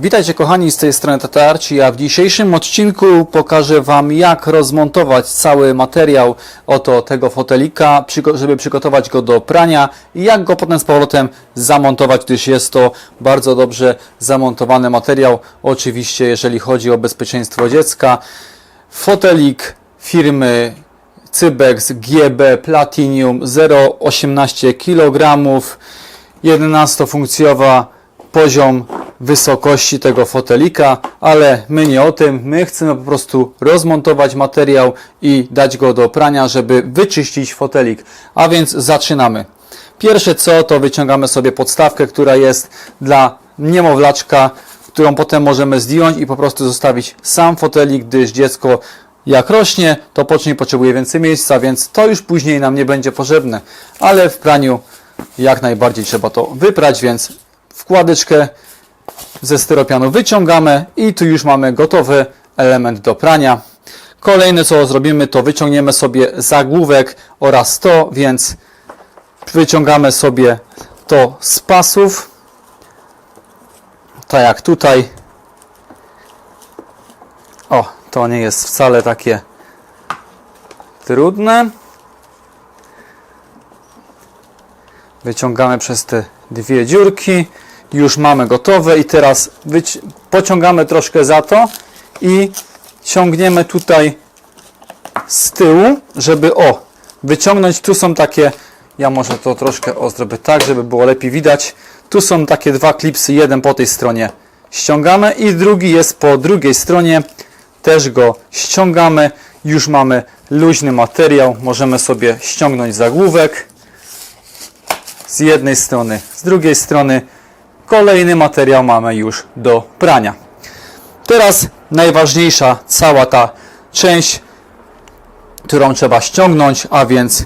Witajcie kochani, z tej strony Tatarci, a w dzisiejszym odcinku pokażę Wam jak rozmontować cały materiał oto tego fotelika, żeby przygotować go do prania i jak go potem z powrotem zamontować, gdyż jest to bardzo dobrze zamontowany materiał, oczywiście jeżeli chodzi o bezpieczeństwo dziecka. Fotelik firmy Cybex GB Platinum 0,18 kg 11-funkcjowa poziom wysokości tego fotelika, ale my nie o tym. My chcemy po prostu rozmontować materiał i dać go do prania, żeby wyczyścić fotelik. A więc zaczynamy. Pierwsze co, to wyciągamy sobie podstawkę, która jest dla niemowlaczka, którą potem możemy zdjąć i po prostu zostawić sam fotelik, gdyż dziecko jak rośnie, to później potrzebuje więcej miejsca, więc to już później nam nie będzie potrzebne. Ale w praniu jak najbardziej trzeba to wyprać, więc wkładeczkę ze styropianu wyciągamy i tu już mamy gotowy element do prania. Kolejne co zrobimy to wyciągniemy sobie zagłówek oraz to, więc wyciągamy sobie to z pasów. Tak jak tutaj. O, to nie jest wcale takie trudne. Wyciągamy przez te dwie dziurki. Już mamy gotowe i teraz pociągamy troszkę za to i ciągniemy tutaj z tyłu, żeby o, wyciągnąć. Tu są takie, ja może to troszkę o zrobię tak, żeby było lepiej widać. Tu są takie dwa klipsy, jeden po tej stronie ściągamy i drugi jest po drugiej stronie. Też go ściągamy. Już mamy luźny materiał. Możemy sobie ściągnąć zagłówek z jednej strony, z drugiej strony kolejny materiał mamy już do prania. Teraz najważniejsza cała ta część, którą trzeba ściągnąć, a więc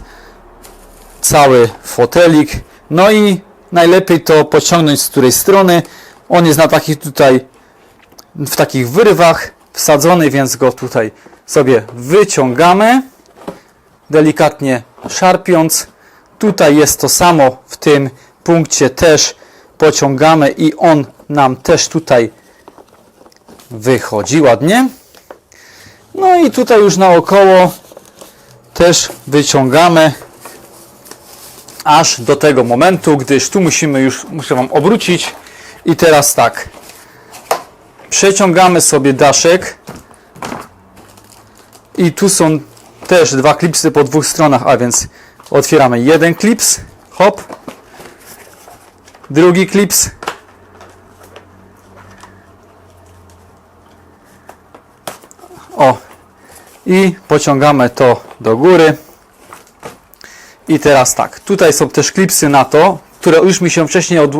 cały fotelik. No i najlepiej to pociągnąć z której strony. On jest na takich tutaj, w takich wyrwach wsadzony, więc go tutaj sobie wyciągamy, delikatnie szarpiąc. Tutaj jest to samo w tym punkcie też pociągamy i on nam też tutaj wychodzi. Ładnie. No i tutaj już naokoło też wyciągamy aż do tego momentu, gdyż tu musimy już, muszę Wam obrócić. I teraz tak. Przeciągamy sobie daszek. I tu są też dwa klipsy po dwóch stronach, a więc otwieramy jeden klips, hop, drugi klips, o. I pociągamy to do góry. I teraz tak, tutaj są też klipsy na to, które już mi się wcześniej od,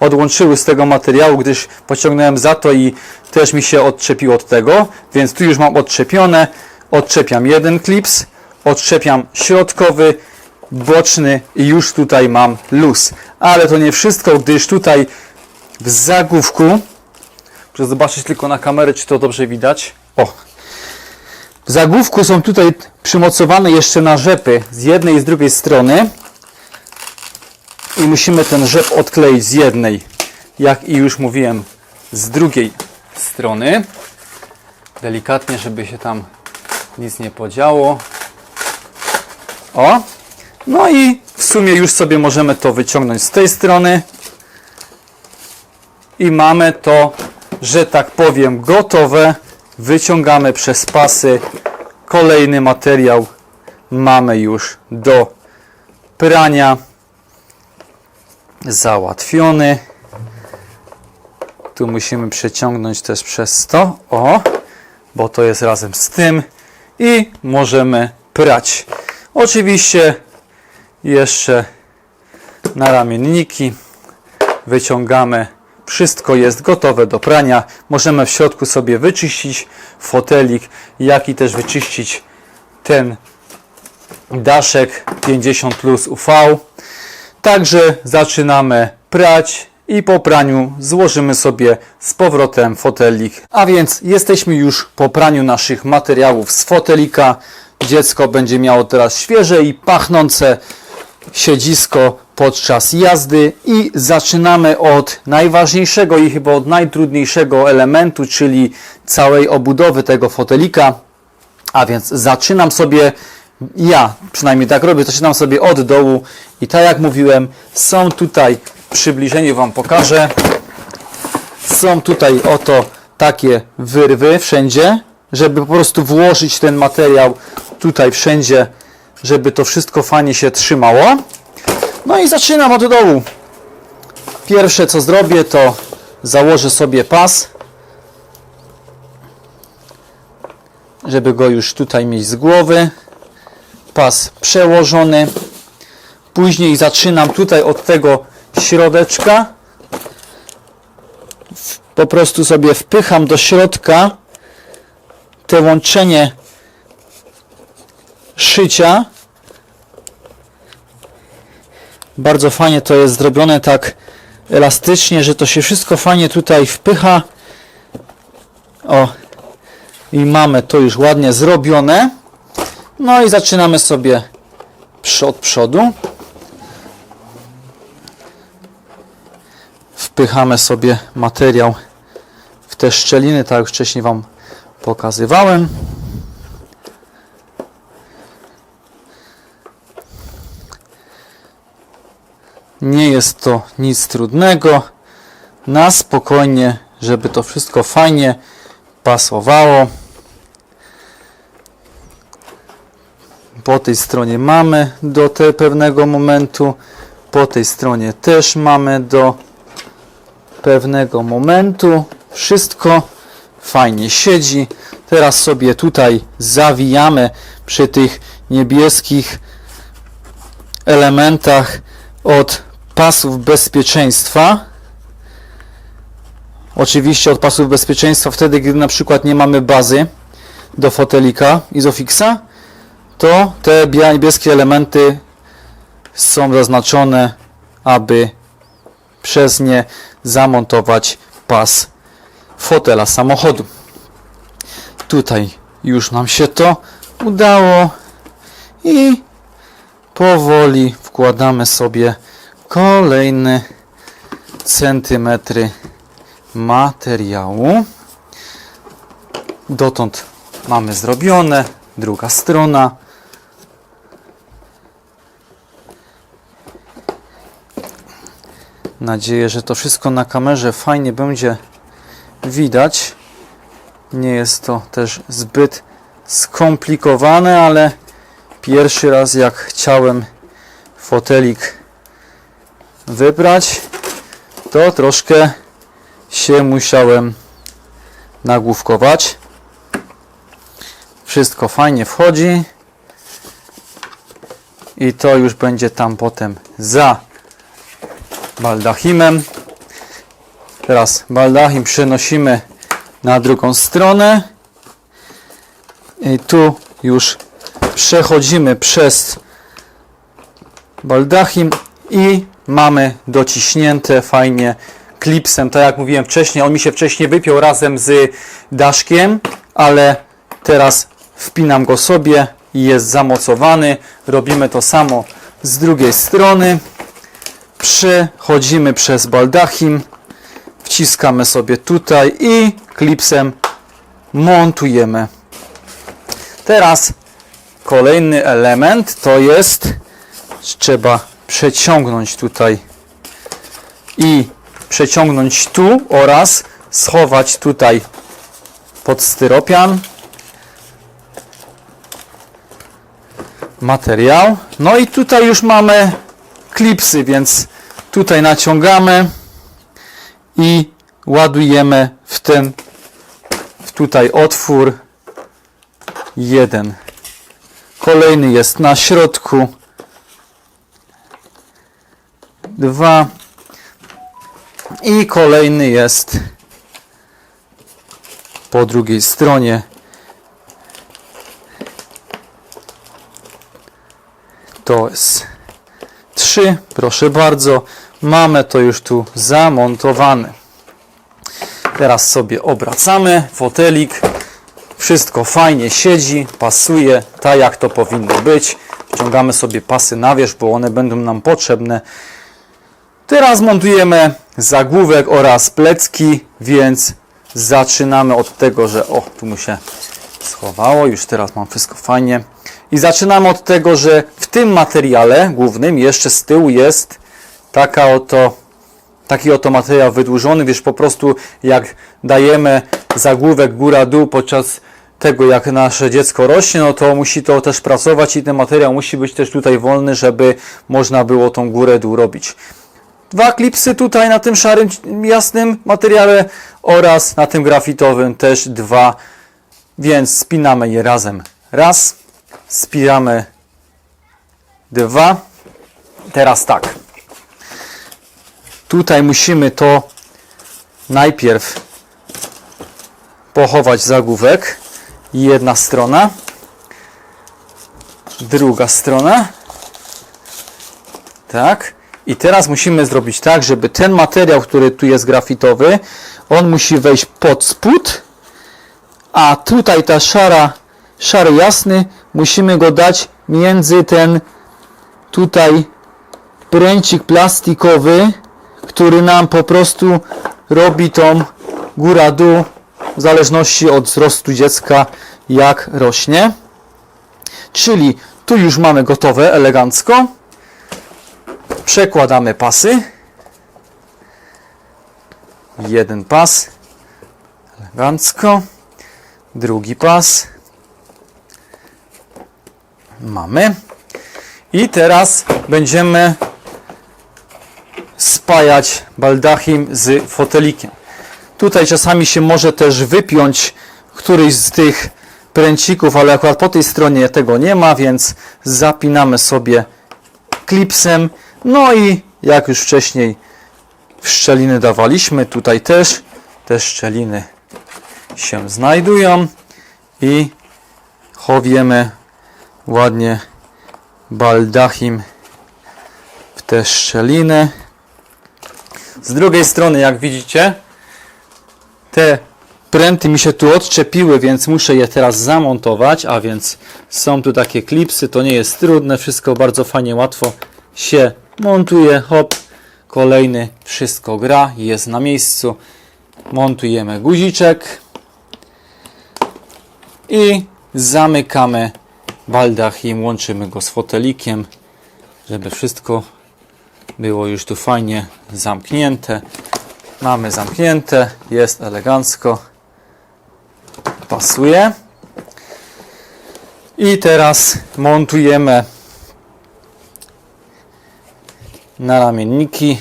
odłączyły z tego materiału, gdyż pociągnąłem za to i też mi się odczepiło od tego, więc tu już mam odczepione, odczepiam jeden klips, odczepiam środkowy, boczny i już tutaj mam luz. Ale to nie wszystko, gdyż tutaj w zagłówku, muszę zobaczyć tylko na kamerę, czy to dobrze widać. O, w zagłówku są tutaj przymocowane jeszcze na rzepy z jednej i z drugiej strony. I musimy ten rzep odkleić z jednej, jak i już mówiłem, z drugiej strony. Delikatnie, żeby się tam nic nie podziało. O! No i w sumie już sobie możemy to wyciągnąć z tej strony. I mamy to, że tak powiem, gotowe. Wyciągamy przez pasy. Kolejny materiał mamy już do prania załatwiony. Tu musimy przeciągnąć też przez to, o, bo to jest razem z tym i możemy prać. Oczywiście jeszcze na ramienniki wyciągamy. Wszystko jest gotowe do prania. Możemy w środku sobie wyczyścić fotelik, jak i też wyczyścić ten daszek 50 plus UV. Także zaczynamy prać i po praniu złożymy sobie z powrotem fotelik. A więc jesteśmy już po praniu naszych materiałów z fotelika. Dziecko będzie miało teraz świeże i pachnące siedzisko podczas jazdy i zaczynamy od najważniejszego i chyba od najtrudniejszego elementu, czyli całej obudowy tego fotelika. A więc zaczynam sobie, ja przynajmniej tak robię, zaczynam sobie od dołu i tak jak mówiłem, są tutaj, w przybliżeniu Wam pokażę, są tutaj oto takie wyrwy wszędzie, żeby po prostu włożyć ten materiał tutaj wszędzie, żeby to wszystko fajnie się trzymało. No i zaczynam od dołu. Pierwsze co zrobię to założę sobie pas, żeby go już tutaj mieć z głowy. Pas przełożony. Później zaczynam tutaj od tego środeczka. Po prostu sobie wpycham do środka te łączenie szycia. Bardzo fajnie to jest zrobione tak elastycznie, że to się wszystko fajnie tutaj wpycha. O, i mamy to już ładnie zrobione. No i zaczynamy sobie od przodu. Wpychamy sobie materiał w te szczeliny, tak jak wcześniej Wam pokazywałem. Nie jest to nic trudnego. Na spokojnie, żeby to wszystko fajnie pasowało. Po tej stronie mamy do te pewnego momentu. Po tej stronie też mamy do pewnego momentu. Wszystko fajnie siedzi. Teraz sobie tutaj zawijamy przy tych niebieskich elementach od pasów bezpieczeństwa. Oczywiście od pasów bezpieczeństwa wtedy, gdy na przykład nie mamy bazy do fotelika Isofixa, to te niebieskie elementy są zaznaczone, aby przez nie zamontować pas fotela samochodu. Tutaj już nam się to udało i powoli wkładamy sobie kolejne centymetry materiału. Dotąd mamy zrobione. Druga strona. Nadzieję, że to wszystko na kamerze fajnie będzie widać. Nie jest to też zbyt skomplikowane, ale pierwszy raz jak chciałem fotelik wybrać, to troszkę się musiałem nagłówkować. Wszystko fajnie wchodzi. I to już będzie tam potem za baldachimem. Teraz baldachim przenosimy na drugą stronę. I tu już przechodzimy przez baldachim i mamy dociśnięte fajnie klipsem. Tak jak mówiłem wcześniej, on mi się wcześniej wypiął razem z daszkiem, ale teraz wpinam go sobie i jest zamocowany. Robimy to samo z drugiej strony. Przechodzimy przez baldachim, wciskamy sobie tutaj i klipsem montujemy. Teraz kolejny element to jest trzeba przeciągnąć tutaj i przeciągnąć tu oraz schować tutaj pod styropian materiał. No i tutaj już mamy klipsy, więc tutaj naciągamy i ładujemy w ten w tutaj otwór jeden. Kolejny jest na środku. Dwa. I kolejny jest po drugiej stronie. To jest 3. Proszę bardzo. Mamy to już tu zamontowane. Teraz sobie obracamy fotelik. Wszystko fajnie siedzi, pasuje, tak jak to powinno być. Wciągamy sobie pasy na wierzch, bo one będą nam potrzebne Teraz montujemy zagłówek oraz plecki, więc zaczynamy od tego, że o, tu mu się schowało, już teraz mam wszystko fajnie. I zaczynamy od tego, że w tym materiale głównym jeszcze z tyłu jest taka oto, taki oto materiał wydłużony, wiesz, po prostu jak dajemy zagłówek góra-dół podczas tego, jak nasze dziecko rośnie, no to musi to też pracować i ten materiał musi być też tutaj wolny, żeby można było tą górę-dół robić. Dwa klipsy tutaj na tym szarym, jasnym materiale oraz na tym grafitowym też dwa, więc spinamy je razem. Raz, spinamy dwa. Teraz tak. Tutaj musimy to najpierw pochować zagłówek. Jedna strona, druga strona. Tak. I teraz musimy zrobić tak, żeby ten materiał, który tu jest grafitowy, on musi wejść pod spód, a tutaj ta szara, szary jasny, musimy go dać między ten tutaj pręcik plastikowy, który nam po prostu robi tą góra-dół w zależności od wzrostu dziecka, jak rośnie. Czyli tu już mamy gotowe elegancko. Przekładamy pasy. Jeden pas. Elegancko. Drugi pas. Mamy. I teraz będziemy spajać baldachim z fotelikiem. Tutaj czasami się może też wypiąć któryś z tych pręcików, ale akurat po tej stronie tego nie ma, więc zapinamy sobie klipsem. No i jak już wcześniej szczeliny dawaliśmy, tutaj też te szczeliny się znajdują i chowiemy ładnie baldachim w te szczeliny. Z drugiej strony, jak widzicie, te pręty mi się tu odczepiły, więc muszę je teraz zamontować, a więc są tu takie klipsy, to nie jest trudne, wszystko bardzo fajnie, łatwo się montuje, hop, kolejny, wszystko gra, jest na miejscu, montujemy guziczek i zamykamy baldachim, łączymy go z fotelikiem, żeby wszystko było już tu fajnie zamknięte. Mamy zamknięte, jest elegancko, pasuje. I teraz montujemy na ramienniki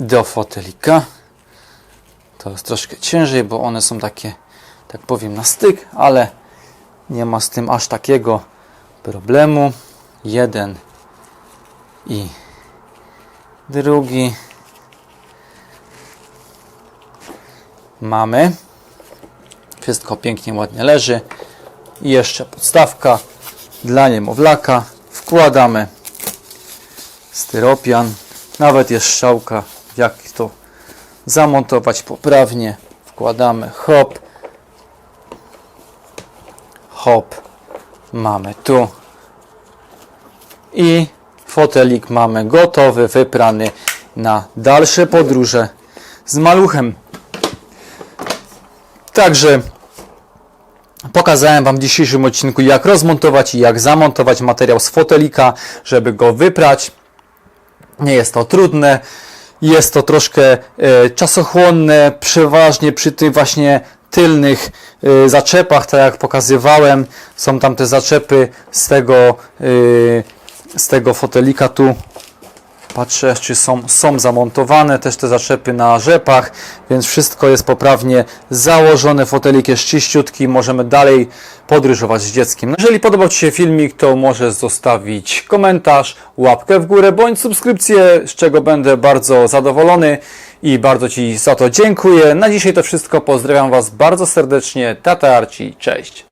do fotelika. To jest troszkę ciężej, bo one są takie, tak powiem, na styk, ale nie ma z tym aż takiego problemu. Jeden i drugi. Mamy. Wszystko pięknie, ładnie leży. I jeszcze podstawka dla niemowlaka. Wkładamy styropian. Nawet jest strzałka, jak to zamontować poprawnie. Wkładamy hop. Hop. Mamy tu. I fotelik mamy gotowy, wyprany na dalsze podróże z maluchem. Także pokazałem Wam w dzisiejszym odcinku, jak rozmontować i jak zamontować materiał z fotelika, żeby go wyprać. Nie jest to trudne. Jest to troszkę e, czasochłonne, przeważnie przy tych właśnie tylnych e, zaczepach, tak jak pokazywałem. Są tam te zaczepy z tego, e, z tego fotelika tu. Patrzę, czy są, są zamontowane też te zaczepy na rzepach, więc wszystko jest poprawnie założone. Fotelik jest czyściutki, możemy dalej podróżować z dzieckiem. Jeżeli podobał Ci się filmik, to możesz zostawić komentarz, łapkę w górę bądź subskrypcję, z czego będę bardzo zadowolony i bardzo Ci za to dziękuję. Na dzisiaj to wszystko. Pozdrawiam Was bardzo serdecznie. Tata Arci, cześć.